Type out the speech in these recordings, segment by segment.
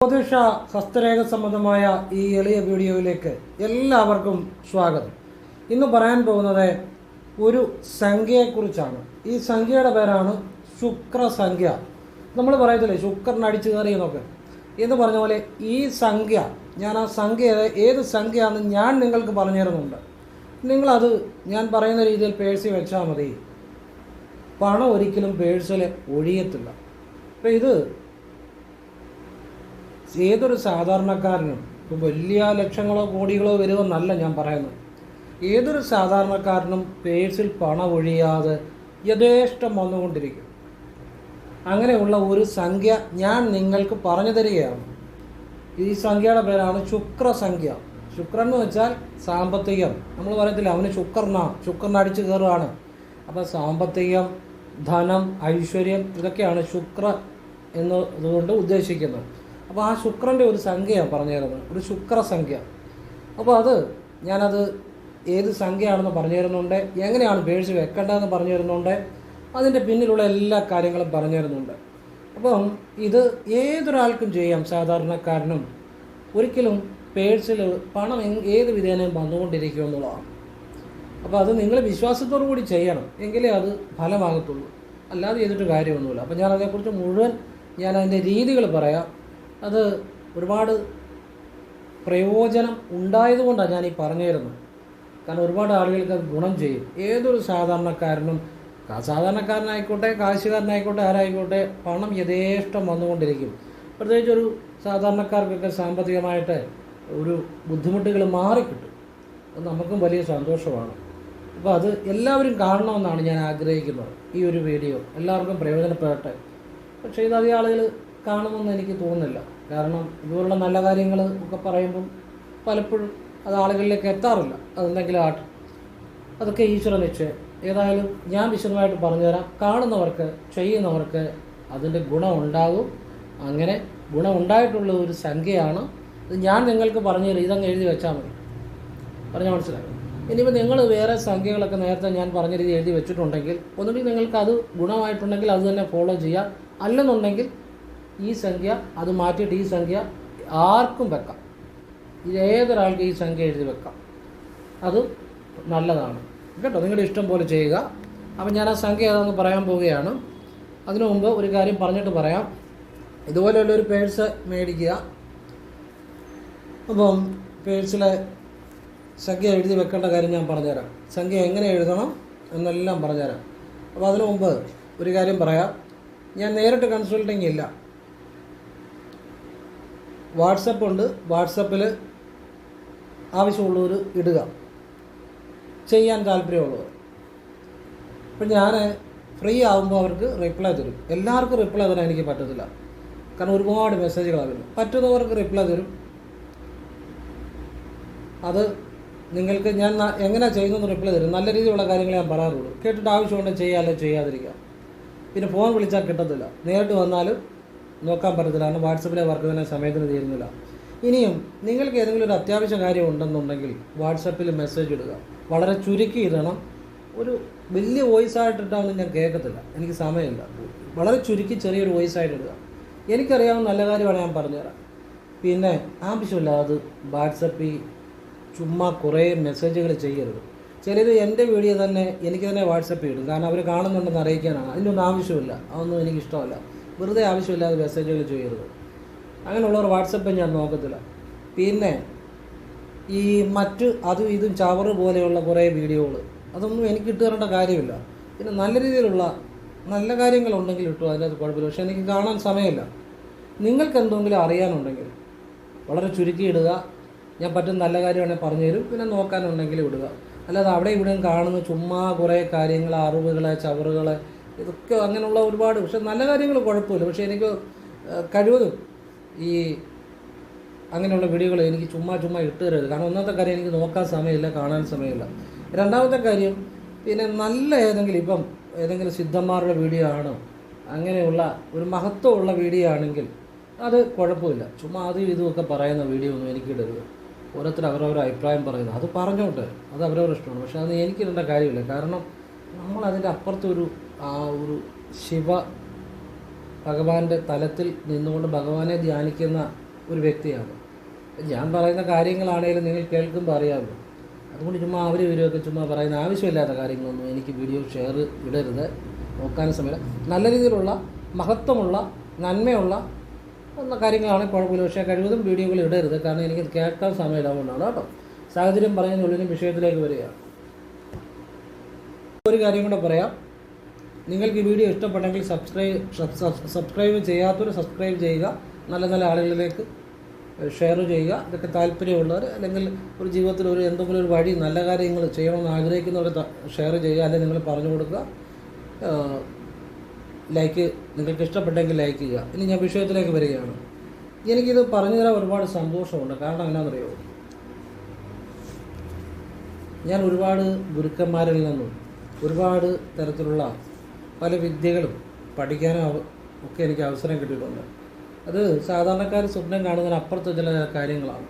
ജ്യോതിഷ ഹസ്തരേഖ സംബന്ധമായ ഈ എളിയ വീഡിയോയിലേക്ക് എല്ലാവർക്കും സ്വാഗതം. ഇന്ന് പറയാൻ പോകുന്നത് ഒരു സംഖ്യയെക്കുറിച്ചാണ്. ഈ സംഖ്യയുടെ പേരാണ് ശുക്രസംഖ്യ. നമ്മൾ പറയത്തില്ലേ ശുക്രൻ അടിച്ചു കയറിയെന്നൊക്കെ എന്ന് പറഞ്ഞ പോലെ ഈ സംഖ്യ ഞാൻ ആ സംഖ്യ ഏത് സംഖ്യയാണെന്ന് ഞാൻ നിങ്ങൾക്ക് പറഞ്ഞു തരുന്നുണ്ട്. നിങ്ങളത് ഞാൻ പറയുന്ന രീതിയിൽ പേഴ്സി വെച്ചാൽ മതി. പണം ഒരിക്കലും പേഴ്സിൽ ഒഴിയത്തില്ല. അപ്പോൾ ഇത് ഏതൊരു സാധാരണക്കാരനും ഇപ്പം വലിയ ലക്ഷങ്ങളോ കോടികളോ വരുമെന്നല്ല ഞാൻ പറയുന്നത്. ഏതൊരു സാധാരണക്കാരനും പേഴ്സിൽ പണം ഒഴിയാതെ യഥേഷ്ടം വന്നുകൊണ്ടിരിക്കും. അങ്ങനെയുള്ള ഒരു സംഖ്യ ഞാൻ നിങ്ങൾക്ക് പറഞ്ഞു തരികയാണ്. ഈ സംഖ്യയുടെ പേരാണ് ശുക്രസംഖ്യ. ശുക്രൻ എന്ന് വെച്ചാൽ സാമ്പത്തികം. നമ്മൾ പറയത്തില്ല അവന് ശുക്രനാ ശുക്രൻ അടിച്ചു കയറുകയാണ് അപ്പോൾ സാമ്പത്തികം ധനം ഐശ്വര്യം ഇതൊക്കെയാണ് ശുക്ര എന്നതുകൊണ്ട് ഉദ്ദേശിക്കുന്നത്. അപ്പോൾ ആ ശുക്രന്റെ ഒരു സംഖ്യയാണ് പറഞ്ഞു തരുന്നത് ഒരു ശുക്രസംഖ്യ. അപ്പോൾ അത് ഞാനത് ഏത് സംഖ്യയാണെന്ന് പറഞ്ഞു തരുന്നുണ്ട് എങ്ങനെയാണ് പേഴ്സ് വെക്കേണ്ടതെന്ന് പറഞ്ഞു തരുന്നുണ്ട് അതിന്റെ പിന്നിലുള്ള എല്ലാ കാര്യങ്ങളും പറഞ്ഞു തരുന്നുണ്ട് അപ്പം ഇത് ഏതൊരാൾക്കും ചെയ്യാം സാധാരണക്കാരനും. ഒരിക്കലും പേഴ്സിൽ പണം ഏത് വിധേനയും വന്നുകൊണ്ടിരിക്കും എന്നുള്ളതാണ്. അപ്പോൾ അത് നിങ്ങൾ വിശ്വാസത്തോടു കൂടി ചെയ്യണം എങ്കിലേ അത് ഫലമാകത്തുള്ളൂ. അല്ലാതെ ചെയ്തിട്ട് കാര്യമൊന്നുമില്ല. അപ്പോൾ ഞാൻ അതിനെക്കുറിച്ച് മുഴുവൻ ഞാൻ അതിന്റെ രീതികൾ പറയാം. അത് ഒരുപാട് പ്രയോജനം ഉണ്ടായതുകൊണ്ടാണ് ഞാൻ ഈ പറഞ്ഞു തരുന്നത് കാരണം ഒരുപാട് ആളുകൾക്ക് അത് ഗുണം ചെയ്യും. ഏതൊരു സാധാരണക്കാരനും സാധാരണക്കാരനായിക്കോട്ടെ കാശുകാരനായിക്കോട്ടെ ആരായിക്കോട്ടെ പണം യഥേഷ്ടം വന്നുകൊണ്ടിരിക്കും. പ്രത്യേകിച്ച് ഒരു സാധാരണക്കാർക്കൊക്കെ സാമ്പത്തികമായിട്ട് ഒരു ബുദ്ധിമുട്ടുകൾ മാറിക്കിട്ടും. അത് നമുക്കും വലിയ സന്തോഷമാണ്. അപ്പോൾ അത് എല്ലാവരും കാണണമെന്നാണ് ഞാൻ ആഗ്രഹിക്കുന്നത് ഈ ഒരു വീഡിയോ. എല്ലാവർക്കും പ്രയോജനപ്പെടട്ടെ. പക്ഷേ ഇത് അധികം ആളുകൾ കാണുമെന്ന് എനിക്ക് തോന്നുന്നില്ല. കാരണം ഇതുപോലുള്ള നല്ല കാര്യങ്ങൾ ഒക്കെ പറയുമ്പം പലപ്പോഴും അത് ആളുകളിലേക്ക് എത്താറില്ല. അതെന്തെങ്കിലും ആട്ടെ അതൊക്കെ ഈശ്വര നിശ്ചയം ഏതായാലും ഞാൻ വിശദമായിട്ട് പറഞ്ഞുതരാം. കാണുന്നവർക്ക് ചെയ്യുന്നവർക്ക് അതിന്റെ ഗുണം ഉണ്ടാകും. അങ്ങനെ ഗുണം ഉണ്ടായിട്ടുള്ള ഒരു സംഖ്യയാണ്. അത് ഞാൻ നിങ്ങൾക്ക് പറഞ്ഞു തരും ഇതങ്ങ് എഴുതി വെച്ചാൽ മതി. പറഞ്ഞാൽ മനസ്സിലാക്കും ഇനിയിപ്പോൾ നിങ്ങൾ വേറെ സംഖ്യകളൊക്കെ നേരത്തെ ഞാൻ പറഞ്ഞ രീതി എഴുതി വെച്ചിട്ടുണ്ടെങ്കിൽ ഒന്നുകിൽ നിങ്ങൾക്ക് അത് ഗുണമായിട്ടുണ്ടെങ്കിൽ അത് തന്നെ ഫോളോ ചെയ്യാം. അല്ലെന്നുണ്ടെങ്കിൽ ഈ സംഖ്യ അത് മാറ്റിയിട്ട് ഈ സംഖ്യ ആർക്കും വെക്കാം. ഇത് ഏതൊരാൾക്ക് ഈ സംഖ്യ എഴുതി വെക്കാം. അത് നല്ലതാണ്. കേട്ടോ? നിങ്ങളുടെ ഇഷ്ടം പോലെ ചെയ്യുക. അപ്പം ഞാൻ ആ സംഖ്യ ഏതാണെന്ന് പറയാൻ പോവുകയാണ്. അതിനു മുമ്പ് ഒരു കാര്യം പറഞ്ഞിട്ട് പറയാം. ഇതുപോലെയുള്ള ഒരു പേഴ്സ് മേടിക്കുക. അപ്പം പേഴ്സിലെ സംഖ്യ എഴുതി വെക്കേണ്ട കാര്യം ഞാൻ പറഞ്ഞുതരാം. സംഖ്യ എങ്ങനെ എഴുതണം എന്നെല്ലാം പറഞ്ഞുതരാം. അപ്പോൾ അതിനു മുമ്പ് ഒരു കാര്യം പറയാം. ഞാൻ നേരിട്ട് കൺസൾട്ടിങ് ഇല്ല. വാട്സപ്പ് ഉണ്ട്. വാട്സപ്പിൽ ആവശ്യമുള്ളവർ ഇടുക. ചെയ്യാൻ താല്പര്യമുള്ളവർ. അപ്പം ഞാൻ ഫ്രീ ആകുമ്പോൾ അവർക്ക് റിപ്ലൈ തരും. എല്ലാവർക്കും റിപ്ലൈ തരാൻ എനിക്ക് പറ്റത്തില്ല. കാരണം ഒരുപാട് മെസ്സേജുകളാണ് വരുന്നത്. പറ്റുന്നവർക്ക് റിപ്ലൈ തരും. അത് നിങ്ങൾക്ക് ഞാൻ എങ്ങനെ ചെയ്യുന്നതെന്ന് റിപ്ലൈ തരും. നല്ല രീതിയിലുള്ള കാര്യങ്ങൾ ഞാൻ പറയാറുള്ളൂ. കേട്ടിട്ട് ആവശ്യമുണ്ടെങ്കിൽ ചെയ്യാമല്ലോ ചെയ്യാതിരിക്കാം. പിന്നെ ഫോൺ വിളിച്ചാൽ കിട്ടത്തില്ല. നേരിട്ട് വന്നാലും നോക്കാൻ പറ്റത്തില്ല. കാരണം വാട്സപ്പിലെ വർക്ക് തന്നെ സമയത്തിന് തീരുന്നില്ല. ഇനിയും നിങ്ങൾക്ക് ഏതെങ്കിലും ഒരു അത്യാവശ്യ കാര്യം ഉണ്ടെന്നുണ്ടെങ്കിൽ വാട്സപ്പിൽ മെസ്സേജ് ഇടുക. വളരെ ചുരുക്കി ഇടണം. ഒരു വലിയ വോയിസ് ആയിട്ടിട്ടാണെന്ന് ഞാൻ കേൾക്കത്തില്ല. എനിക്ക് സമയമില്ല. വളരെ ചുരുക്കി ചെറിയൊരു വോയിസ് ആയിട്ട് ഇടുക. എനിക്കറിയാവുന്ന നല്ല കാര്യമാണ് ഞാൻ പറഞ്ഞുതരാം. പിന്നെ ആവശ്യമില്ലാതെ വാട്സപ്പിൽ ചുമ്മാ കുറേ മെസ്സേജുകൾ ചെയ്യരുത്. ചിലത് എന്റെ വീഡിയോ തന്നെ എനിക്ക് തന്നെ വാട്സപ്പിൽ ഇടും. കാരണം അവർ കാണുന്നുണ്ടെന്ന് അറിയിക്കാനാണ്. അതിനൊന്നും ആവശ്യമില്ല. അതൊന്നും എനിക്ക് ഇഷ്ടമല്ല വെറുതെ ആവശ്യമില്ലാതെ മെസ്സേജുകൾ ചെയ്യരുത്. അങ്ങനെയുള്ളവർ വാട്സപ്പ് ഞാൻ നോക്കത്തില്ല. പിന്നെ ഈ മറ്റ് അതും ഇതും ചവറ് പോലെയുള്ള കുറേ വീഡിയോകൾ അതൊന്നും എനിക്ക് ഇട്ടുതരേണ്ട കാര്യമില്ല. പിന്നെ നല്ല രീതിയിലുള്ള നല്ല കാര്യങ്ങളുണ്ടെങ്കിൽ ഇട്ടു അതിനകത്ത് കുഴപ്പമില്ല. പക്ഷേ എനിക്ക് കാണാൻ സമയമില്ല. നിങ്ങൾക്ക് എന്തെങ്കിലും അറിയാനുണ്ടെങ്കിൽ വളരെ ചുരുക്കി ഇടുക. ഞാൻ പറ്റുന്ന നല്ല കാര്യമാണെങ്കിൽ പറഞ്ഞു തരും. പിന്നെ നോക്കാനുണ്ടെങ്കിൽ ഇടുക. അല്ലാതെ അവിടെ ഇവിടെയും കാണുന്ന ചുമ്മാ കുറേ കാര്യങ്ങൾ അറിവുകൾ ചവറുകൾ ഇതൊക്കെ അങ്ങനെയുള്ള ഒരുപാട് പക്ഷെ നല്ല കാര്യങ്ങൾ കുഴപ്പമില്ല. പക്ഷെ എനിക്ക് കഴിവതും ഈ അങ്ങനെയുള്ള വീഡിയോകൾ എനിക്ക് ചുമ്മാ ചുമ്മാ ഇട്ട് തരരുത്. കാരണം ഒന്നാമത്തെ കാര്യം എനിക്ക് നോക്കാൻ സമയമില്ല കാണാൻ സമയമില്ല. രണ്ടാമത്തെ കാര്യം പിന്നെ നല്ല ഏതെങ്കിലും ഇപ്പം ഏതെങ്കിലും സിദ്ധന്മാരുടെ വീഡിയോ ആണോ അങ്ങനെയുള്ള ഒരു മഹത്വമുള്ള വീഡിയോ ആണെങ്കിൽ അത് കുഴപ്പമില്ല. ചുമ്മാ അതും ഇതുമൊക്കെ പറയുന്ന വീഡിയോ ഒന്നും എനിക്ക് ഇടരുത്. ഓരോരുത്തർ അവരവരുടെ അഭിപ്രായം പറയുന്നു അത് പറഞ്ഞോട്ടെ. അത് അവരവരുടെ ഇഷ്ടമാണ്. പക്ഷെ അത് എനിക്ക് ഇടേണ്ട കാര്യമില്ല. കാരണം നമ്മൾ അതിന്റെ അപ്പുറത്തൊരു ആ ഒരു ശിവ ഭഗവാന്റെ തലത്തിൽ നിന്നുകൊണ്ട് ഭഗവാനെ ധ്യാനിക്കുന്ന ഒരു വ്യക്തിയാണ്. ഞാൻ പറയുന്ന കാര്യങ്ങളാണെങ്കിലും നിങ്ങൾ കേൾക്കുമ്പോൾ അറിയാമല്ലോ അതുകൊണ്ട് ചുമ്മാ അവർ ഇവരൊക്കെ ചുമ്മാ പറയുന്ന ആവശ്യമില്ലാത്ത കാര്യങ്ങളൊന്നും എനിക്ക് വീഡിയോ ഷെയർ ഇടരുത്. നോക്കാനും സമയമില്ല. നല്ല രീതിയിലുള്ള മഹത്വമുള്ള നന്മയുള്ള കാര്യങ്ങളാണ് കുഴപ്പമില്ല. പക്ഷേ കഴിവതും വീഡിയോകൾ ഇടരുത്. കാരണം എനിക്ക് കേൾക്കാൻ സമയമില്ലാവുന്നതാണ് കേട്ടോ. സാഹചര്യം പറയുന്നതിനുള്ളിലും വിഷയത്തിലേക്ക് വരിക. ഒരു കാര്യം കൂടെ പറയാം. നിങ്ങൾക്ക് ഈ വീഡിയോ ഇഷ്ടപ്പെട്ടെങ്കിൽ സബ്സ്ക്രൈബ് സബ്സ്ക്രൈബ് ചെയ്യാത്തവർ സബ്സ്ക്രൈബ് ചെയ്യുക. നല്ല നല്ല ആളുകളിലേക്ക് ഷെയർ ചെയ്യുക. ഇതൊക്കെ താല്പര്യമുള്ളവർ അല്ലെങ്കിൽ ഒരു ജീവിതത്തിൽ ഒരു എന്തെങ്കിലും ഒരു വഴി നല്ല കാര്യങ്ങൾ ചെയ്യണമെന്ന് ആഗ്രഹിക്കുന്നവർ ഷെയർ ചെയ്യുക. അല്ലെങ്കിൽ നിങ്ങൾ പറഞ്ഞു കൊടുക്കുക. ലൈക്ക് നിങ്ങൾക്ക് ഇഷ്ടപ്പെട്ടെങ്കിൽ ലൈക്ക് ചെയ്യുക. ഇനി ഞാൻ വിഷയത്തിലേക്ക് വരികയാണ്. എനിക്കിത് പറഞ്ഞു തരാൻ ഒരുപാട് സന്തോഷമുണ്ട്. കാരണം എന്നാണെന്നറിയോ ഞാൻ ഒരുപാട് ഗുരുക്കന്മാരിൽ നിന്നും ഒരുപാട് തരത്തിലുള്ള പല വിദ്യകളും പഠിക്കാനും ഒക്കെ എനിക്ക് അവസരം കിട്ടിയിട്ടുണ്ട്. അത് സാധാരണക്കാർ സ്വപ്നം കാണുന്നതിന് അപ്പുറത്ത് ചില കാര്യങ്ങളാണ്.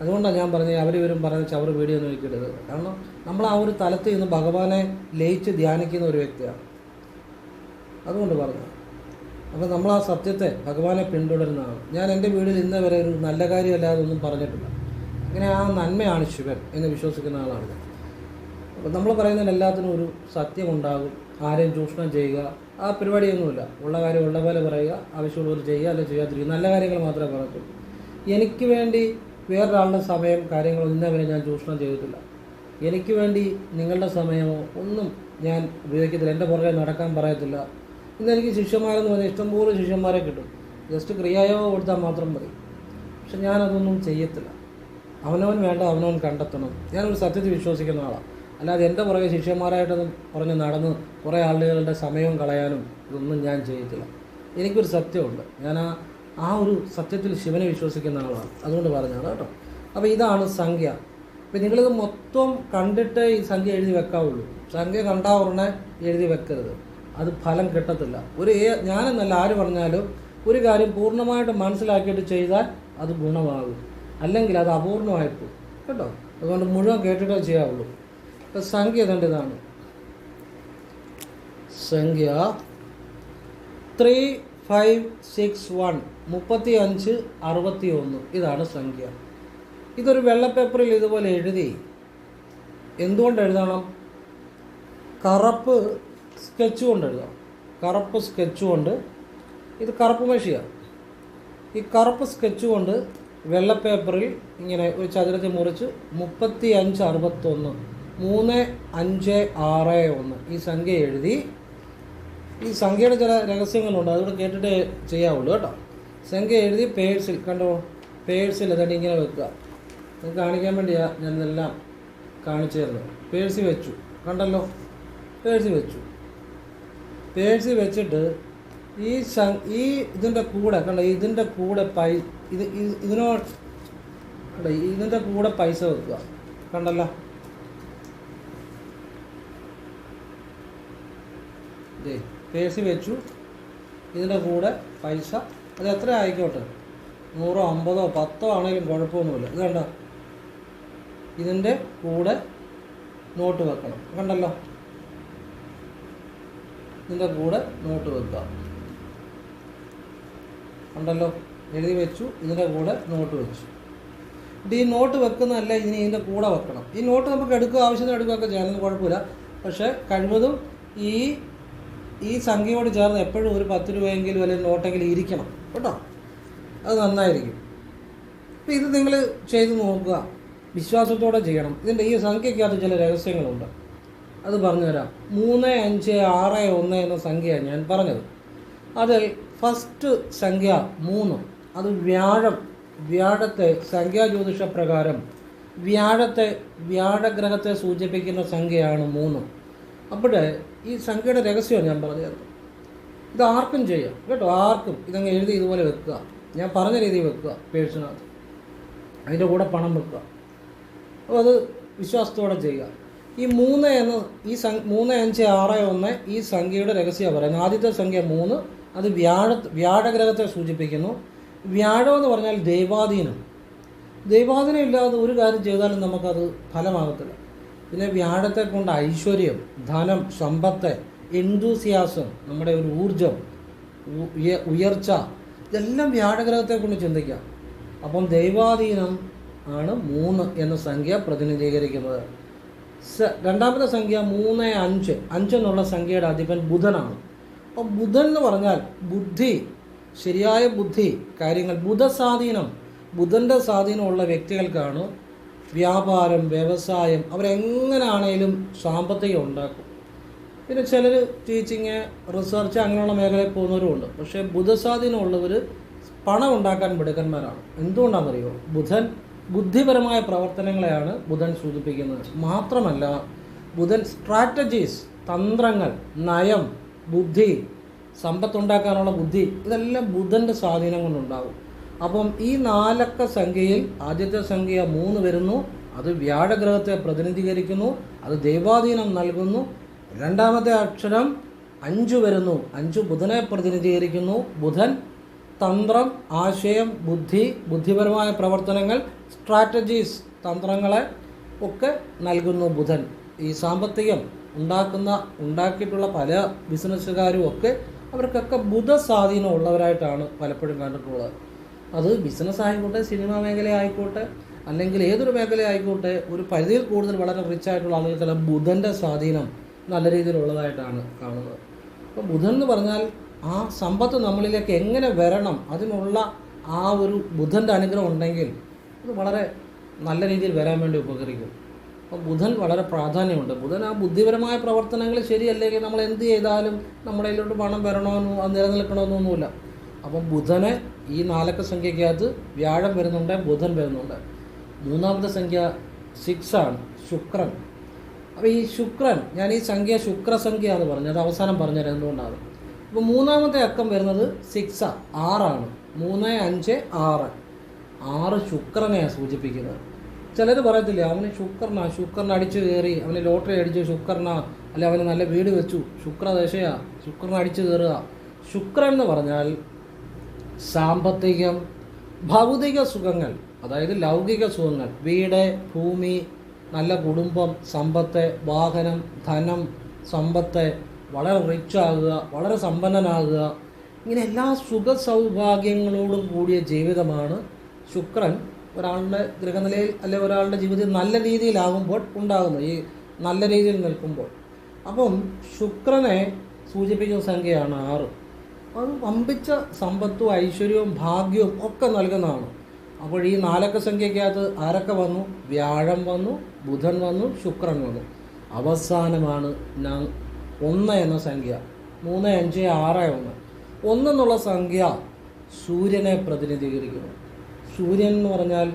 അതുകൊണ്ടാണ് ഞാൻ പറഞ്ഞത് അവരിവരും പറഞ്ഞ ചവർ വീഡിയോ ഒന്നും എനിക്കിടരുത് കാരണം നമ്മൾ ആ ഒരു തലത്തിൽ നിന്ന് ഭഗവാനെ ലയിച്ച് ധ്യാനിക്കുന്ന ഒരു വ്യക്തിയാണ്. അതുകൊണ്ട് പറഞ്ഞു. അപ്പോൾ നമ്മൾ ആ സത്യത്തെ ഭഗവാനെ പിന്തുടരുന്നതാണ്. ഞാൻ എന്റെ വീട്ടിൽ ഇന്ന് വരെ ഒരു നല്ല കാര്യമല്ലാതെ ഒന്നും പറഞ്ഞിട്ടില്ല. അങ്ങനെ ആ നന്മയാണ് ശിവൻ എന്ന് വിശ്വസിക്കുന്ന ആളാണ് അപ്പോൾ നമ്മൾ പറയുന്നതിന് എല്ലാത്തിനും ഒരു സത്യമുണ്ടാകും. ആരെയും ചൂഷണം ചെയ്യുക. ആ പരിപാടിയൊന്നുമില്ല. ഉള്ള കാര്യം ഉള്ള പോലെ പറയുക ആവശ്യമുള്ളവർ ചെയ്യുക അല്ലെങ്കിൽ ചെയ്യാതിരിക്കുക. നല്ല കാര്യങ്ങൾ മാത്രമേ പറയത്തുള്ളൂ. എനിക്ക് വേണ്ടി വേറൊരാളുടെ സമയം കാര്യങ്ങളോ ഇന്നേ ഞാൻ ചൂഷണം ചെയ്തിട്ടില്ല. എനിക്ക് വേണ്ടി നിങ്ങളുടെ സമയമോ ഒന്നും ഞാൻ ഉപയോഗിക്കത്തില്ല. എന്റെ പുറകെ നടക്കാൻ പറയത്തില്ല. ഇന്ന് എനിക്ക് ശിഷ്യന്മാരെന്ന് പറഞ്ഞാൽ ഇഷ്ടംപോലെ ശിഷ്യന്മാരെ കിട്ടും. ജസ്റ്റ് ക്രിയായോ കൊടുത്താൽ മാത്രം മതി. പക്ഷെ ഞാനതൊന്നും ചെയ്യത്തില്ല. അവനവൻ വേണ്ട അവനവൻ കണ്ടെത്തണം. ഞാനൊരു സത്യത്തിൽ വിശ്വസിക്കുന്ന ആളാണ്. അല്ലാതെ എന്റെ പുറകെ ശിഷ്യന്മാരായിട്ടൊന്നും പറഞ്ഞ് നടന്ന് കുറേ ആളുകളുടെ സമയവും കളയാനും ഇതൊന്നും ഞാൻ ചെയ്യത്തില്ല എനിക്കൊരു സത്യമുണ്ട്. ഞാൻ ആ ആ ഒരു സത്യത്തിൽ ശിവനെ വിശ്വസിക്കുന്ന ആളാണ്. അതുകൊണ്ട് പറഞ്ഞതാണ് കേട്ടോ. അപ്പോൾ ഇതാണ് സംഖ്യ. ഇപ്പം നിങ്ങളിത് മൊത്തം കണ്ടിട്ട് ഈ സംഖ്യ എഴുതി വെക്കാവുള്ളൂ. സംഖ്യ കണ്ടാ ഉടനെ എഴുതി വെക്കരുത്. അത് ഫലം കിട്ടത്തില്ല. ഒരു ഞാനെന്നല്ല ആര് പറഞ്ഞാലും ഒരു കാര്യം പൂർണമായിട്ട് മനസ്സിലാക്കിയിട്ട് ചെയ്താൽ അത് ഗുണമാകും. അല്ലെങ്കിൽ അത് അപൂർണമായി പോകും. കേട്ടോ? അതുകൊണ്ട് മുഴുവൻ കേട്ടിട്ടേ ചെയ്യാവുള്ളൂ. ഇപ്പം സംഖ്യ കണ്ടതാണ് സംഖ്യ ത്രീ ഫൈവ് സിക്സ് വൺ മുപ്പത്തി അഞ്ച് അറുപത്തി ഒന്ന് ഇതാണ് സംഖ്യ. ഇതൊരു വെള്ള പേപ്പറിൽ ഇതുപോലെ എഴുതി. എന്തുകൊണ്ട് എഴുതണം? കറുപ്പ് സ്കെച്ച് കൊണ്ട് എഴുതാം കറുപ്പ് സ്കെച്ച് കൊണ്ട് ഇത് കറുപ്പ് മഷിയാണ് ഈ കറുപ്പ് സ്കെച്ച് കൊണ്ട് വെള്ള പേപ്പറിൽ ഇങ്ങനെ ഒരു ചതുരത്തിൽ മുറിച്ച് മുപ്പത്തി അഞ്ച് അറുപത്തൊന്ന്. മൂന്ന് അഞ്ച് ആറ് ഒന്ന്. ഈ സംഖ്യ എഴുതി ഈ സംഖ്യയുടെ ചില രഹസ്യങ്ങളുണ്ട്. അതുകൂടെ കേട്ടിട്ട് ചെയ്യാവുള്ളൂ കേട്ടോ. സംഖ്യ എഴുതി പേഴ്സിൽ കണ്ടോ? പേഴ്സിൽ എന്നിട്ട് ഇങ്ങനെ വെക്കുക. അത് കാണിക്കാൻ വേണ്ടിയാണ് ഞാൻ ഇതെല്ലാം കാണിച്ചു തരുന്നത്. പേഴ്സിൽ വെച്ചു. കണ്ടല്ലോ? പേഴ്സി വെച്ചു. പേഴ്സി വെച്ചിട്ട് ഈ ഈ ഇതിന്റെ കൂടെ കണ്ട? ഇതിന്റെ കൂടെ പൈ ഇത് ഇതിനോ ഇതിന്റെ കൂടെ പൈസ വെക്കുക. കണ്ടല്ലോ? ദേ പേഴ്സി വെച്ചു. ഇതിന്റെ കൂടെ പൈസ. അത് എത്ര ആയിക്കോട്ടെ? നൂറോ അമ്പതോ പത്തോ ആണെങ്കിലും കുഴപ്പമൊന്നുമില്ല. ഇത് കണ്ടോ? ഇതിന്റെ കൂടെ നോട്ട് വെക്കണം. കണ്ടല്ലോ? ഇതിന്റെ കൂടെ നോട്ട് വെക്കുക. കണ്ടല്ലോ? എഴുതി വെച്ചു. ഇതിന്റെ കൂടെ നോട്ട് വെച്ചു. ഇത് ഈ നോട്ട് വെക്കുന്നതല്ല ഇതിന് ഇതിന്റെ കൂടെ വെക്കണം. ഈ നോട്ട് നമുക്ക് എടുക്കുക ആവശ്യത്തിന് എടുക്കുകയൊക്കെ ചെയ്യാനൊന്നും കുഴപ്പമില്ല. പക്ഷേ കഴിവതും ഈ ഈ സംഖ്യയോട് ചേർന്ന് എപ്പോഴും ഒരു പത്ത് രൂപയെങ്കിലും അല്ലെങ്കിൽ നോട്ടെങ്കിലും ഇരിക്കണം. കേട്ടോ? അത് നന്നായിരിക്കും. അപ്പോൾ ഇത് നിങ്ങൾ ചെയ്ത് നോക്കുക. വിശ്വാസത്തോടെ ചെയ്യണം. ഇതിന്റെ ഈ സംഖ്യയ്ക്കകത്ത് ചില രഹസ്യങ്ങളുണ്ട്. അത് പറഞ്ഞുതരാം. മൂന്ന് അഞ്ച് ആറ് ഒന്ന് എന്ന സംഖ്യയാണ് ഞാൻ പറഞ്ഞത്. അതിൽ ഫസ്റ്റ് സംഖ്യ മൂന്ന്. അത് വ്യാഴം. വ്യാഴത്തെ സംഖ്യാജ്യോതിഷ പ്രകാരം വ്യാഴത്തെ വ്യാഴഗ്രഹത്തെ സൂചിപ്പിക്കുന്ന സംഖ്യയാണ് മൂന്ന്. അപ്പോൾ ഈ സംഖ്യയുടെ രഹസ്യമാണ് ഞാൻ പറഞ്ഞത്. ഇത് ആർക്കും ചെയ്യാം. കേട്ടോ? ആർക്കും ഇതങ്ങ് എഴുതി ഇതുപോലെ വെക്കുക. ഞാൻ പറഞ്ഞ രീതിയിൽ വെക്കുക പേഴ്സിനകത്ത്. അതിന്റെ കൂടെ പണം വെക്കുക. അപ്പോൾ അത് വിശ്വാസത്തോടെ ചെയ്യുക. ഈ മൂന്ന് എന്ന ഈ സം മൂന്ന് അഞ്ച് ആറ് ഒന്ന് ഈ സംഖ്യയുടെ രഹസ്യമാണ് പറയുന്നത്. ആദ്യത്തെ സംഖ്യ മൂന്ന് അത് വ്യാഴ വ്യാഴഗ്രഹത്തെ സൂചിപ്പിക്കുന്നു. വ്യാഴം എന്ന് പറഞ്ഞാൽ ദൈവാധീനം. ദൈവാധീനം ഇല്ലാതെ ഒരു കാര്യം ചെയ്താലും നമുക്കത് ഫലമാകത്തില്ല. പിന്നെ വ്യാഴത്തെ കൊണ്ട് ഐശ്വര്യം ധനം സമ്പത്ത് എന്തൂസിയാസം നമ്മുടെ ഒരു ഊർജം ഉയർച്ച ഇതെല്ലാം വ്യാഴഗ്രഹത്തെ കൊണ്ട് ചിന്തിക്കാം അപ്പം ദൈവാധീനം ആണ് മൂന്ന് എന്ന സംഖ്യ പ്രതിനിധീകരിക്കുന്നത്. രണ്ടാമത്തെ സംഖ്യ മൂന്ന് അഞ്ച്. അഞ്ച് എന്നുള്ള സംഖ്യയുടെ അധിപൻ ബുധനാണ്. അപ്പോൾ ബുധൻ എന്ന് പറഞ്ഞാൽ ബുദ്ധി ശരിയായ ബുദ്ധി കാര്യങ്ങൾ ബുധസ്വാധീനം ബുധന്റെ സ്വാധീനമുള്ള വ്യക്തികൾക്കാണ് വ്യാപാരം വ്യവസായം അവരെങ്ങനാണേലും സാമ്പത്തികം ഉണ്ടാക്കും പിന്നെ ചിലർ ടീച്ചിങ് റിസർച്ച് അങ്ങനെയുള്ള മേഖലയിൽ പോകുന്നവരും ഉണ്ട് പക്ഷേ ബുധസ്വാധീനമുള്ളവർ പണം ഉണ്ടാക്കാൻ മിടുക്കന്മാരാണ്. എന്തുകൊണ്ടാണെന്നറിയോ? ബുധൻ ബുദ്ധിപരമായ പ്രവർത്തനങ്ങളെയാണ് ബുധൻ സൂചിപ്പിക്കുന്നത്. മാത്രമല്ല ബുധൻ സ്ട്രാറ്റജീസ് തന്ത്രങ്ങൾ നയം ബുദ്ധി സമ്പത്തുണ്ടാക്കാനുള്ള ബുദ്ധി ഇതെല്ലാം ബുധന്റെ സ്വാധീനം കൊണ്ടുണ്ടാകും. അപ്പം ഈ നാലക്ക സംഖ്യയിൽ ആദ്യത്തെ സംഖ്യ മൂന്ന് വരുന്നു അത് വ്യാഴഗ്രഹത്തെ പ്രതിനിധീകരിക്കുന്നു അത് ദൈവാധീനം നൽകുന്നു. രണ്ടാമത്തെ അക്ഷരം അഞ്ചു വരുന്നു അഞ്ചു ബുധനെ പ്രതിനിധീകരിക്കുന്നു. ബുധൻ തന്ത്രം ആശയം ബുദ്ധി ബുദ്ധിപരമായ പ്രവർത്തനങ്ങൾ സ്ട്രാറ്റജീസ് തന്ത്രങ്ങളെ ഒക്കെ നൽകുന്നു ബുധൻ. ഈ സാമ്പത്തികം ഉണ്ടാക്കുന്ന ഉണ്ടാക്കിയിട്ടുള്ള പല ബിസിനസ്സുകാരും ഒക്കെ അവർക്കൊക്കെ ബുധ സ്വാധീനം ഉള്ളവരായിട്ടാണ് പലപ്പോഴും കണ്ടിട്ടുള്ളത്. അത് ബിസിനസ് ആയിക്കോട്ടെ സിനിമ മേഖല ആയിക്കോട്ടെ അല്ലെങ്കിൽ ഏതൊരു മേഖല ആയിക്കോട്ടെ ഒരു പരിധിയിൽ കൂടുതൽ വളരെ റിച്ച് ആയിട്ടുള്ള ആളുകൾക്കെല്ലാം ബുധന്റെ സ്വാധീനം നല്ല രീതിയിലുള്ളതായിട്ടാണ് കാണുന്നത്. അപ്പോൾ ബുധൻ എന്ന് പറഞ്ഞാൽ ആ സമ്പത്ത് നമ്മളിലേക്ക് എങ്ങനെ വരണം അതിനുള്ള ആ ഒരു ബുധന്റെ അനുഗ്രഹം ഉണ്ടെങ്കിൽ അത് വളരെ നല്ല രീതിയിൽ വരാൻ വേണ്ടി ഉപകരിക്കും. അപ്പോൾ ബുധൻ വളരെ പ്രാധാന്യമുണ്ട്. ബുധൻ ആ ബുദ്ധിപരമായ പ്രവർത്തനങ്ങൾ ശരിയല്ലെങ്കിൽ നമ്മൾ എന്ത് ചെയ്താലും നമ്മുടെ കയ്യിലോട്ട് പണം വരണമെന്നോ അത് നിലനിൽക്കണമെന്നൊന്നുമില്ല അപ്പം ബുധനെ ഈ നാലക്ക സംഖ്യക്കകത്ത് വ്യാഴം വരുന്നുണ്ട് ബുധൻ വരുന്നുണ്ട്. മൂന്നാമത്തെ സംഖ്യ സിക്സ് ആണ് ശുക്രൻ. അപ്പോൾ ഈ ശുക്രൻ ഞാൻ ഈ സംഖ്യ ശുക്രസംഖ്യ എന്ന് പറഞ്ഞത് അവസാനം പറഞ്ഞത് എന്തുകൊണ്ടാണ്. അപ്പോൾ മൂന്നാമത്തെ അക്കം വരുന്നത് സിക്സ് ആറാണ്. മൂന്ന് അഞ്ച് ആറ്. ആറ് ശുക്രനെയാണ് സൂചിപ്പിക്കുന്നത്. ചിലർ പറയത്തില്ല അവന് ശുക്രനാ ശുക്രൻ അടിച്ചു കയറി അവന് ലോട്ടറി അടിച്ചു ശുക്രനാ അല്ലെ അവന് നല്ല വീട് വെച്ചു ശുക്രദശയാ ശുക്രൻ അടിച്ചു കയറുക. ശുക്രൻ എന്ന് പറഞ്ഞാൽ സാമ്പത്തികം ഭൗതിക സുഖങ്ങൾ അതായത് ലൗകിക സുഖങ്ങൾ വീട് ഭൂമി നല്ല കുടുംബം സമ്പത്ത് വാഹനം ധനം സമ്പത്ത് വളരെ റിച്ച് ആകുക വളരെ സമ്പന്നനാകുക ഇങ്ങനെ എല്ലാ സുഖ സൗഭാഗ്യങ്ങളോടും കൂടിയ ജീവിതമാണ് ശുക്രൻ ഒരാളുടെ ഗ്രഹനിലയിൽ അല്ലെ ഒരാളുടെ ജീവിതം നല്ല രീതിയിലാകുമ്പോൾ ഉണ്ടാകുന്നത് ഈ നല്ല രീതിയിൽ നിൽക്കുമ്പോൾ. അപ്പം ശുക്രനെ സൂചിപ്പിക്കുന്ന സംഖ്യയാണ് ആറ്. അത് വമ്പിച്ച സമ്പത്തും ഐശ്വര്യവും ഭാഗ്യവും ഒക്കെ നൽകുന്നതാണ്. അപ്പോൾ ഈ നാലക്ക സംഖ്യക്കകത്ത് ആരൊക്കെ വന്നു? വ്യാഴം വന്നു ബുധൻ വന്നു ശുക്രൻ വന്നു. അവസാനമാണ് ഞാൻ ഒന്ന് എന്ന സംഖ്യ. മൂന്ന് അഞ്ച് ആറ് ഒന്ന്. ഒന്നെന്നുള്ള സംഖ്യ സൂര്യനെ പ്രതിനിധീകരിക്കുന്നു. സൂര്യൻ എന്ന് പറഞ്ഞാൽ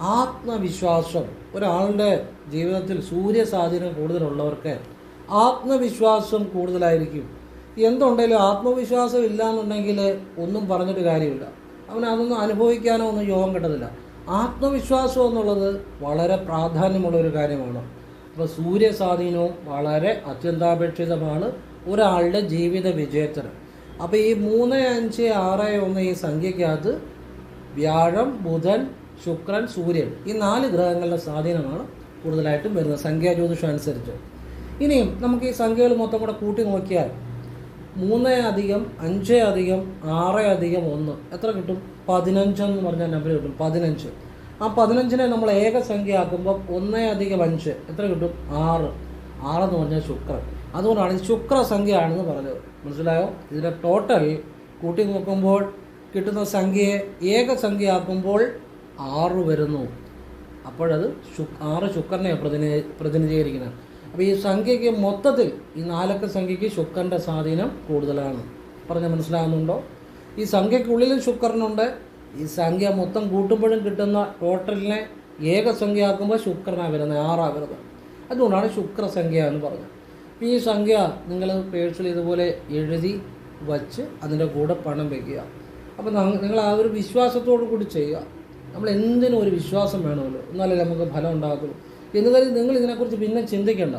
ആത്മവിശ്വാസം. ഒരാളുടെ ജീവിതത്തിൽ സൂര്യ സ്വാധീനം കൂടുതലുള്ളവർക്ക് ആത്മവിശ്വാസം കൂടുതലായിരിക്കും. എന്തുണ്ടെങ്കിലും ആത്മവിശ്വാസം ഇല്ല എന്നുണ്ടെങ്കിൽ ഒന്നും പറഞ്ഞിട്ട് കാര്യമില്ല. അവന് അതൊന്നും അനുഭവിക്കാനോ ഒന്നും യോഗം കിട്ടത്തില്ല ആത്മവിശ്വാസം എന്നുള്ളത് വളരെ പ്രാധാന്യമുള്ള ഒരു കാര്യമാണ്. അപ്പോൾ സൂര്യ സ്വാധീനവും വളരെ അത്യന്താപേക്ഷിതമാണ് ഒരാളുടെ ജീവിത വിജയത്തിന്. അപ്പോൾ ഈ മൂന്ന് അഞ്ച് ആറ് ഒന്ന് ഈ സംഖ്യക്കകത്ത് വ്യാഴം ബുധൻ ശുക്രൻ സൂര്യൻ ഈ നാല് ഗ്രഹങ്ങളുടെ സ്വാധീനമാണ് കൂടുതലായിട്ടും വരുന്നത്. സംഖ്യാ ജ്യോതിഷം അനുസരിച്ച്. ഇനിയും നമുക്ക് ഈ സംഖ്യകൾ മൊത്തം കൂടെ കൂട്ടി നോക്കിയാൽ മൂന്ന് അധികം അഞ്ച് അധികം ആറ് അധികം ഒന്ന്. എത്ര കിട്ടും? പതിനഞ്ചെന്ന് പറഞ്ഞ നമ്പർ കിട്ടും. പതിനഞ്ച്. ആ പതിനഞ്ചിനെ നമ്മൾ ഏകസംഖ്യ ആക്കുമ്പോൾ ഒന്ന് അധികം അഞ്ച്. എത്ര കിട്ടും? ആറ്. ആറെന്ന് പറഞ്ഞാൽ ശുക്രൻ. അതുകൊണ്ടാണ് ഇത് ശുക്രസംഖ്യയാണെന്ന് പറഞ്ഞത്. മനസ്സിലായോ? ഇതിന്റെ ടോട്ടൽ കൂട്ടി നോക്കുമ്പോൾ കിട്ടുന്ന സംഖ്യയെ ഏകസംഖ്യ ആക്കുമ്പോൾ ആറ് വരുന്നു. അപ്പോഴത് ശു ആറ് ശുക്രനെ പ്രതിനി പ്രതിനിധീകരിക്കുന്നത്. അപ്പോൾ ഈ സംഖ്യയ്ക്ക് മൊത്തത്തിൽ ഈ നാലക്ക സംഖ്യയ്ക്ക് ശുക്രന്റെ സ്വാധീനം കൂടുതലാണ്. പറഞ്ഞ മനസ്സിലാകുന്നുണ്ടോ? ഈ സംഖ്യയ്ക്കുള്ളിൽ ശുക്രനുണ്ട്. ഈ സംഖ്യ മൊത്തം കൂട്ടുമ്പോഴും കിട്ടുന്ന ടോട്ടലിനെ ഏകസംഖ്യ ആക്കുമ്പോൾ ശുക്രനാണ് വരുന്നത് ആറാണ് വരുന്നത്. അതുകൊണ്ടാണ് ശുക്രസംഖ്യ എന്ന് പറഞ്ഞത്. അപ്പോൾ ഈ സംഖ്യ നിങ്ങൾ പേഴ്സിൽ ഇതുപോലെ എഴുതി വച്ച് അതിന്റെ കൂടെ പണം വയ്ക്കുക അപ്പോൾ നിങ്ങൾ ആ ഒരു വിശ്വാസത്തോടു കൂടി ചെയ്യുക. നമ്മൾ എന്തിനും ഒരു വിശ്വാസം വേണമല്ലോ. എന്നാലേ നമുക്ക് ഫലം ഉണ്ടാകത്തുള്ളൂ. എന്ന് കരുതി നിങ്ങൾ ഇതിനെക്കുറിച്ച് പിന്നെ ചിന്തിക്കേണ്ട.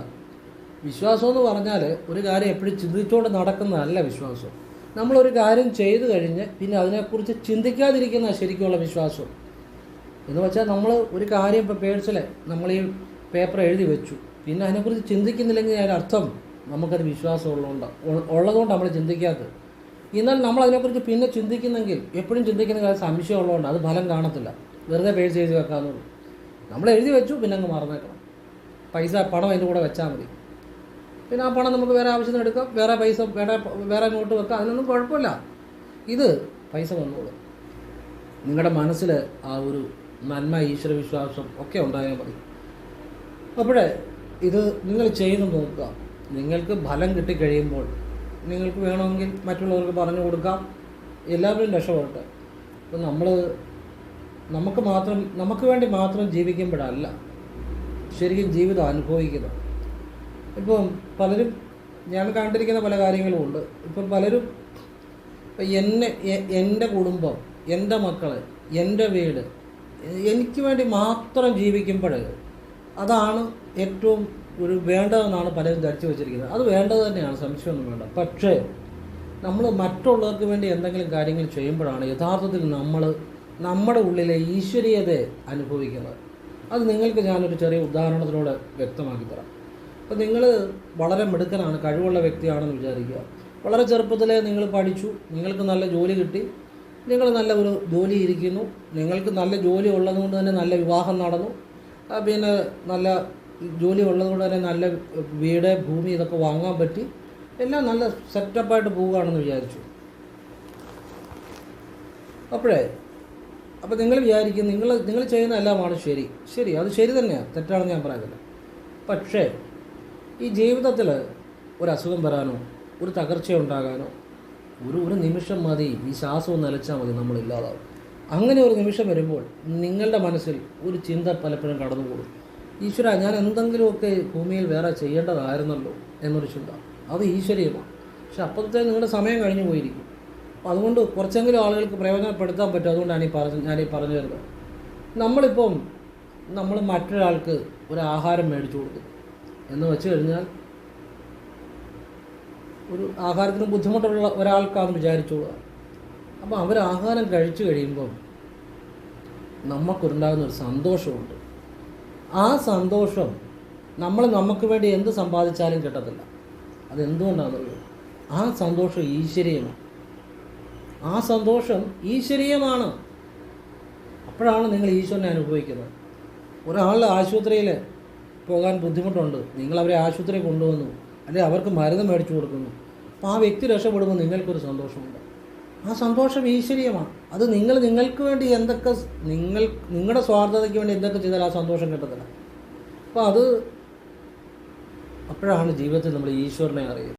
വിശ്വാസം എന്ന് പറഞ്ഞാൽ ഒരു കാര്യം എപ്പോഴും ചിന്തിച്ചുകൊണ്ട് നടക്കുന്നതല്ല വിശ്വാസം. നമ്മളൊരു കാര്യം ചെയ്തു കഴിഞ്ഞ് പിന്നെ അതിനെക്കുറിച്ച് ചിന്തിക്കാതിരിക്കുന്ന ശരിക്കുമുള്ള വിശ്വാസം. എന്ന് വെച്ചാൽ നമ്മൾ ഒരു കാര്യം ഇപ്പോൾ പേഴ്സിലെ നമ്മൾ ഈ പേപ്പർ എഴുതി വെച്ചു. പിന്നെ അതിനെക്കുറിച്ച് ചിന്തിക്കുന്നില്ലെങ്കിൽ അതിന്റെ അർത്ഥം നമുക്കത് വിശ്വാസം ഉള്ളതുകൊണ്ട് ഉള്ളതുകൊണ്ട് നമ്മൾ ചിന്തിക്കാത്തത്. എന്നാൽ നമ്മൾ അതിനെക്കുറിച്ച് പിന്നെ ചിന്തിക്കുന്നെങ്കിൽ എപ്പോഴും ചിന്തിക്കുന്ന കാര്യം സംശയം ഉള്ളതുകൊണ്ട് അത് ഫലം കാണത്തില്ല. വെറുതെ പേഴ്സ് ചെയ്ത് വെക്കാന്നുള്ളൂ. നമ്മൾ എഴുതി വെച്ചു പിന്നെ അങ്ങ് മറന്നേക്കണം. പൈസ പണം അതിന്റെ കൂടെ വെച്ചാൽ മതി. പിന്നെ ആ പണം നമുക്ക് വേറെ ആവശ്യത്തിന് എടുക്കാം വേറെ പൈസ വേറെ വേറെ അങ്ങോട്ട് വെക്കാം അതിനൊന്നും കുഴപ്പമില്ല. ഇത് പൈസ വന്നോളും നിങ്ങളുടെ മനസ്സിൽ ആ ഒരു നന്മ ഈശ്വര വിശ്വാസം ഒക്കെ ഉണ്ടായാൽ മതി. അപ്പോഴേ ഇത് നിങ്ങൾ ചെയ്ത് നോക്കുക. നിങ്ങൾക്ക് ഫലം കിട്ടിക്കഴിയുമ്പോൾ നിങ്ങൾക്ക് വേണമെങ്കിൽ മറ്റുള്ളവർക്ക് പറഞ്ഞു കൊടുക്കാം. എല്ലാവരും രക്ഷപ്പെടട്ടെ. ഇപ്പം നമ്മൾ നമുക്ക് മാത്രം നമുക്ക് വേണ്ടി മാത്രം ജീവിക്കുമ്പോഴല്ല ശരിക്കും ജീവിതം അനുഭവിക്കുന്നത്. ഇപ്പം പലരും ഞാൻ കണ്ടിരിക്കുന്ന പല കാര്യങ്ങളും ഉണ്ട്. ഇപ്പം പലരും എന്നെ എന്റെ കുടുംബം എന്റെ മക്കൾ എന്റെ വീട് എനിക്ക് വേണ്ടി മാത്രം ജീവിക്കുമ്പോൾ അതാണ് ഏറ്റവും ഒരു വേണ്ടതെന്നാണ് പലരും ധരിച്ചു വെച്ചിരിക്കുന്നത്. അത് വേണ്ടത് തന്നെയാണ് സംശയമൊന്നും വേണ്ട. പക്ഷേ നമ്മൾ മറ്റുള്ളവർക്ക് വേണ്ടി എന്തെങ്കിലും കാര്യങ്ങൾ ചെയ്യുമ്പോഴാണ് യഥാർത്ഥത്തിൽ നമ്മൾ നമ്മുടെ ഉള്ളിലെ ഈശ്വരീയതയെ അനുഭവിക്കുന്നത്. അത് നിങ്ങൾക്ക് ഞാനൊരു ചെറിയ ഉദാഹരണത്തിലൂടെ വ്യക്തമാക്കി തരാം. അപ്പോൾ നിങ്ങൾ വളരെ മിടുക്കനാണ് കഴിവുള്ള വ്യക്തിയാണെന്ന് വിചാരിക്കുക. വളരെ ചെറുപ്പത്തിലേ നിങ്ങൾ പഠിച്ചു നിങ്ങൾക്ക് നല്ല ജോലി കിട്ടി നിങ്ങൾ നല്ല ഒരു ജോലി ഇരിക്കുന്നു നിങ്ങൾക്ക് നല്ല ജോലി ഉള്ളതുകൊണ്ട് തന്നെ നല്ല വിവാഹം നടന്നു പിന്നെ നല്ല ജോലി ഉള്ളതുകൊണ്ട് തന്നെ നല്ല വീട് ഭൂമി ഇതൊക്കെ വാങ്ങാൻ പറ്റി എല്ലാം നല്ല സെറ്റപ്പായിട്ട് പോവുകയാണെന്ന് വിചാരിച്ചു. അപ്പോഴേ അപ്പോൾ നിങ്ങൾ വിചാരിക്കും നിങ്ങൾ നിങ്ങൾ ചെയ്യുന്ന എല്ലാമാണ് ശരി. ശരി അത് ശരി തന്നെയാണ് തെറ്റാണെന്ന് ഞാൻ പറയുന്നില്ല പക്ഷേ ഈ ജീവിതത്തിൽ ഒരു അസുഖം വരാനോ ഒരു തകർച്ച ഉണ്ടാകാനോ ഒരു ഒരു നിമിഷം മതി ഈ ശ്വാസം നിലച്ചാൽ മതി നമ്മൾ ഇല്ലാതാവും. അങ്ങനെ ഒരു നിമിഷം വരുമ്പോൾ നിങ്ങളുടെ മനസ്സിൽ ഒരു ചിന്ത പലപ്പോഴും കടന്നുകൂടും ഈശ്വര ഞാൻ എന്തെങ്കിലുമൊക്കെ ഭൂമിയിൽ വേറെ ചെയ്യേണ്ടതായിരുന്നല്ലോ എന്നൊരു ചിന്ത. അത് ഈശ്വരീയമാണ്. പക്ഷെ അപ്പോഴത്തേക്ക് നിങ്ങളുടെ സമയം കഴിഞ്ഞു പോയിരിക്കും. അതുകൊണ്ട് കുറച്ചെങ്കിലും ആളുകൾക്ക് പ്രയോജനപ്പെടുത്താൻ പറ്റും. അതുകൊണ്ടാണ് ഈ പറഞ്ഞ ഞാനീ പറഞ്ഞു തരുന്നത് നമ്മളിപ്പം നമ്മൾ മറ്റൊരാൾക്ക് ഒരു ആഹാരം മേടിച്ചു കൊടുക്കും. എന്ന് വെച്ച് കഴിഞ്ഞാൽ ഒരു ആഹാരത്തിന് ബുദ്ധിമുട്ടുള്ള ഒരാൾക്കാണെന്ന് വിചാരിച്ചോളുക. അപ്പോൾ അവർ ആഹാരം കഴിച്ചു കഴിയുമ്പം നമുക്കുണ്ടാകുന്ന ഒരു സന്തോഷമുണ്ട്. ആ സന്തോഷം നമ്മൾ നമുക്ക് വേണ്ടി എന്ത് സമ്പാദിച്ചാലും കിട്ടത്തില്ല. അതെന്തുകൊണ്ടാണെന്നുള്ളത് ആ സന്തോഷം ഈശ്വരീയമാണ്. ആ സന്തോഷം ഈശ്വരീയമാണ്. അപ്പോഴാണ് നിങ്ങൾ ഈശ്വരനെ അനുഭവിക്കുന്നത്. ഒരാൾ ആശുപത്രിയിൽ പോകാൻ ബുദ്ധിമുട്ടുണ്ട്. നിങ്ങൾ അവരെ ആശുപത്രി കൊണ്ടുവന്നു. അല്ലെങ്കിൽ അവർക്ക് മരുന്ന് മേടിച്ചു കൊടുക്കുന്നു. അപ്പോൾ ആ വ്യക്തി രക്ഷപ്പെടുമ്പോൾ നിങ്ങൾക്കൊരു സന്തോഷമുണ്ട്. ആ സന്തോഷം ഈശ്വരീയമാണ്. അത് നിങ്ങൾ നിങ്ങൾക്ക് വേണ്ടി എന്തൊക്കെ നിങ്ങൾ നിങ്ങളുടെ സ്വാർത്ഥതയ്ക്ക് വേണ്ടി എന്തൊക്കെ ചെയ്താൽ ആ സന്തോഷം കിട്ടത്തില്ല. അപ്പോൾ അത് അപ്പോഴാണ് ജീവിതത്തിൽ നമ്മൾ ഈശ്വരനെ അറിയുന്നത്.